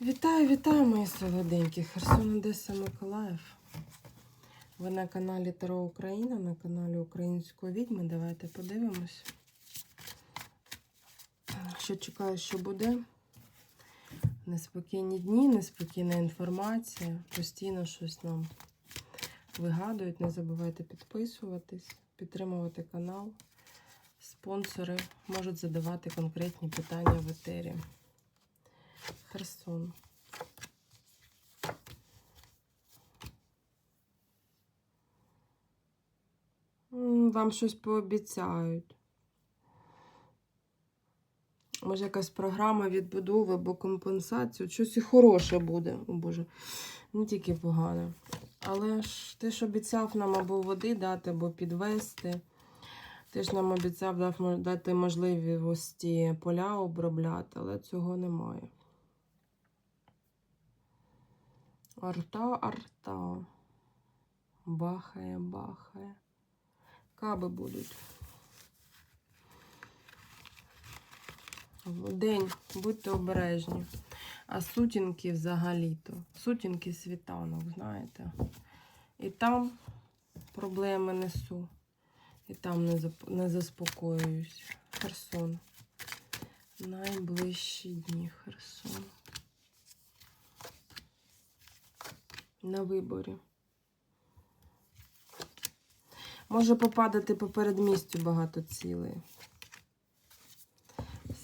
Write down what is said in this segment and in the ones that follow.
Вітаю, вітаю, мої солоденькі. Херсон Одеса Миколаїв. Ви на каналі Таро Україна, на каналі Української відьми. Давайте подивимось. Що чекаю, що буде. Неспокійні дні, неспокійна інформація. Постійно щось нам вигадують. Не забувайте підписуватись, підтримувати канал. Спонсори можуть задавати конкретні питання в етері. Херсон. Вам щось пообіцяють. Може, якась програма відбудови або компенсацію. Щось і хороше буде. О Боже, не тільки погане. Але ж ти ж обіцяв нам або води дати, або підвести. Ти ж нам обіцяв дати можливості поля обробляти, але цього немає. Арта, арта. Бахає, бахає. Каби будуть. День, будьте обережні. А сутінки взагалі-то. Сутінки світанок, знаєте. І там проблеми несу. І там не, зап- не заспокоююсь. Херсон. Найближчі дні Херсон. На виборі. Може попадати по передмістю багато цілей.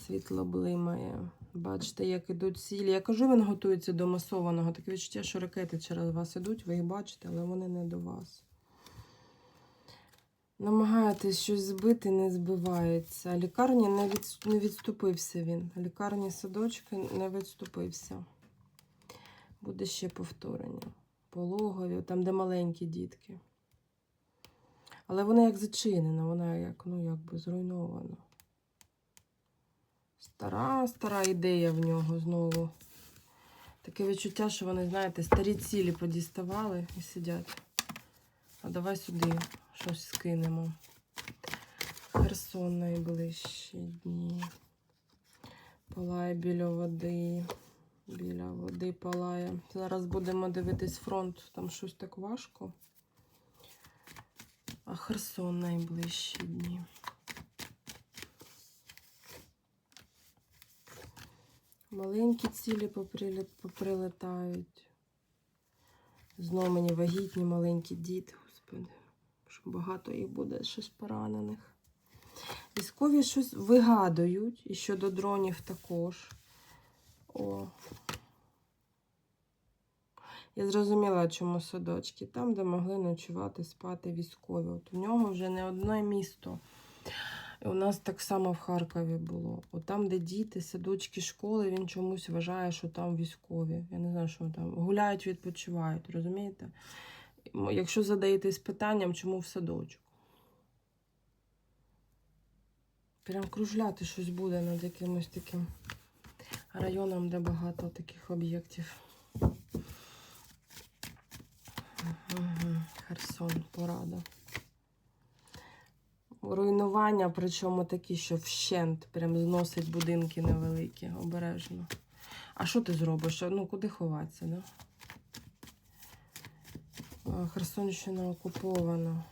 Світло блимає. Бачите, як ідуть цілі. Я кажу, він готується до масованого. Таке відчуття, що ракети через вас ідуть, ви їх бачите, але вони не до вас. Намагаєтесь щось збити, не збивається. Лікарні не, від... не відступився він. Лікарні садочки не відступився. Буде ще повторення. Пологові, там, де маленькі дітки. Але вона як зачинена, вона як, ну, якби зруйнована. Стара, стара ідея в нього знову. Таке відчуття, що вони, знаєте, старі цілі подіставали і сидять. А давай сюди щось скинемо. Херсон найближчі дні. Палає біля води. Біля води палає. Зараз будемо дивитись фронт. Там щось так важко. А Херсон найближчі дні. Маленькі цілі поприлетають. Знову мені вагітні маленькі діти, господи. Що багато їх буде щось поранених. Військові щось вигадують, і щодо дронів також. О. Я зрозуміла, чому садочки. Там, де могли ночувати, спати військові. От у нього вже не одне місто. І у нас так само в Харкові було. От там, де діти, садочки, школи, він чомусь вважає, що там військові. Я не знаю, що там. Гуляють, відпочивають, розумієте? Якщо задаєтесь питанням, чому в садочок? Прям кружляти щось буде над якимось таким районом, де багато таких об'єктів. Херсон, порада. Руйнування, причому такі, що вщент, прям зносить будинки невеликі, обережно. А що ти зробиш? Ну, куди ховатися, да? Херсонщина окупована.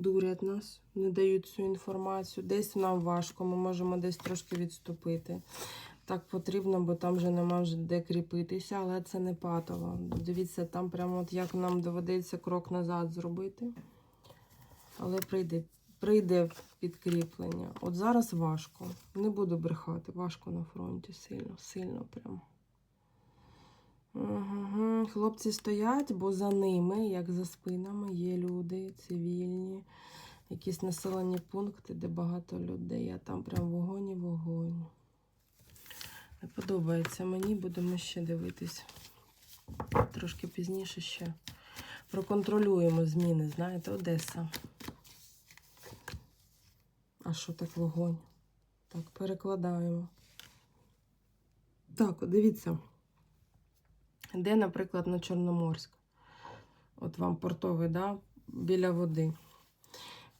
Дурять нас, не дають цю інформацію. Десь нам важко, ми можемо десь трошки відступити. Так потрібно, бо там вже нема вже де кріпитися, але це не патово. Дивіться, там прямо от як нам доведеться крок назад зробити. Але прийде, прийде підкріплення. От зараз важко. Не буду брехати, важко на фронті сильно, сильно прям. Угу. Хлопці стоять, бо за ними, як за спинами, є люди цивільні, якісь населені пункти, де багато людей, а там прям вогонь і вогонь. Не подобається мені, будемо ще дивитись. Трошки пізніше ще проконтролюємо зміни, знаєте, Одеса. А що так вогонь? Так, перекладаємо. Так, дивіться. Де, наприклад, на Чорноморськ. От вам портовий, да? біля води.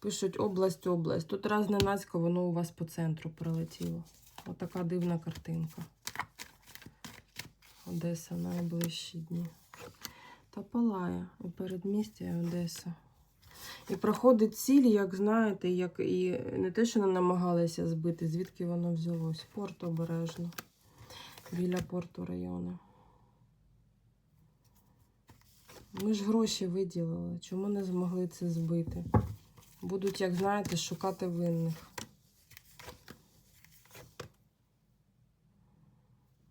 Пишуть область, область. Тут раз ненацько воно у вас по центру прилетіло. Отака дивна картинка. Одеса найближчі дні. Та палає і передмістя, і Одеса. І проходить ціль, як знаєте, як і не те, що не намагалися збити, звідки воно взялось. Порт обережно. Біля порту району. Ми ж гроші виділили. Чому не змогли це збити? Будуть, як знаєте, шукати винних.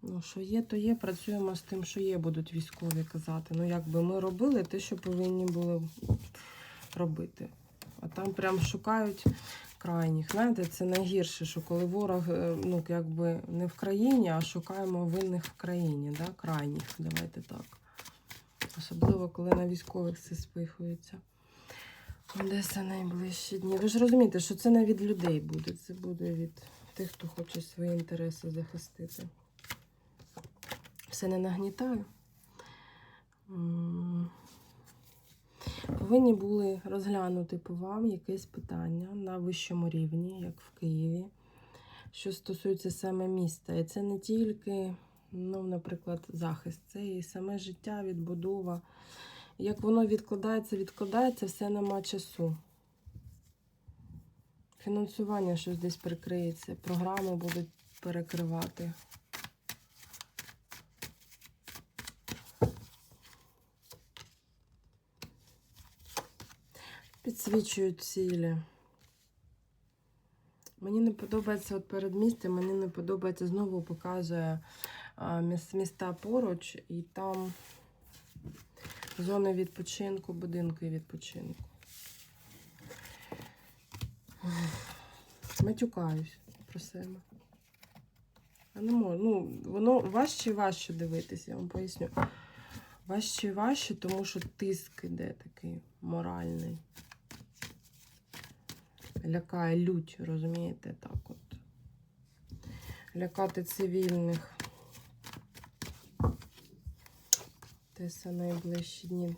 Ну, що є, то є. Працюємо з тим, що є, будуть військові казати. Ну, якби ми робили те, що повинні були робити. А там прям шукають крайніх. Знаєте, це найгірше, що коли ворог е, ну, якби не в країні, а шукаємо винних в країні, да? крайніх, давайте так. Особливо, коли на військових це спихується. Одеса найближчі дні. Ви ж розумієте, що це не від людей буде, це буде від тих, хто хоче свої інтереси захистити. Все не нагнітаю. Повинні були розглянути по вам якесь питання на вищому рівні, як в Києві, що стосується саме міста. І це не тільки, ну, наприклад, захист, це і саме життя, відбудова. Як воно відкладається, відкладається, все нема часу. Фінансування щось десь прикриється, програми будуть перекривати. Підсвічують цілі. Мені не подобається от передмістя, мені не подобається, знову показує міста поруч, і там зони відпочинку, будинки відпочинку. Матюкаюсь про себе. А не можу. Ну, воно важче і важче дивитися, я вам поясню. Важче і важче, тому що тиск іде такий моральний. Лякає лють, розумієте, так от. Лякати цивільних. Теса найближчі дні.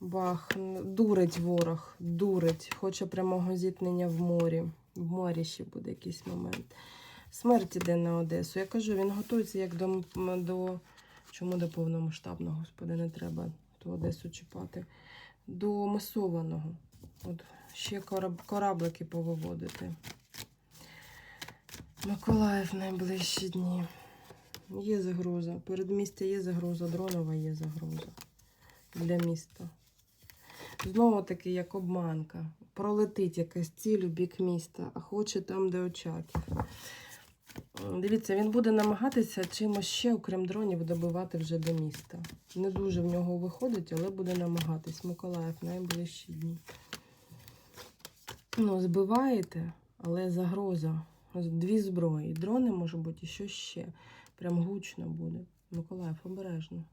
Бах, дурить ворог, дурить. Хоче прямого зіткнення в морі. В морі ще буде якийсь момент. Смерть іде на Одесу. Я кажу, він готується як до, до чому до повномасштабного, господи, не треба ту Одесу чіпати. До масованого. От ще кораб, кораблики повиводити. Миколаїв найближчі дні. Є загроза. Передмістя є загроза, дронова є загроза для міста. Знову таки, як обманка. Пролетить якась ціль у бік міста, а хоче там, де очаків. Дивіться, він буде намагатися чимось ще, окрім дронів, добивати вже до міста. Не дуже в нього виходить, але буде намагатись. Миколаїв найближчі дні. Ну, збиваєте, але загроза. Дві зброї. Дрони, може бути, і що ще. Прям гучно буде. Миколаїв, обережно.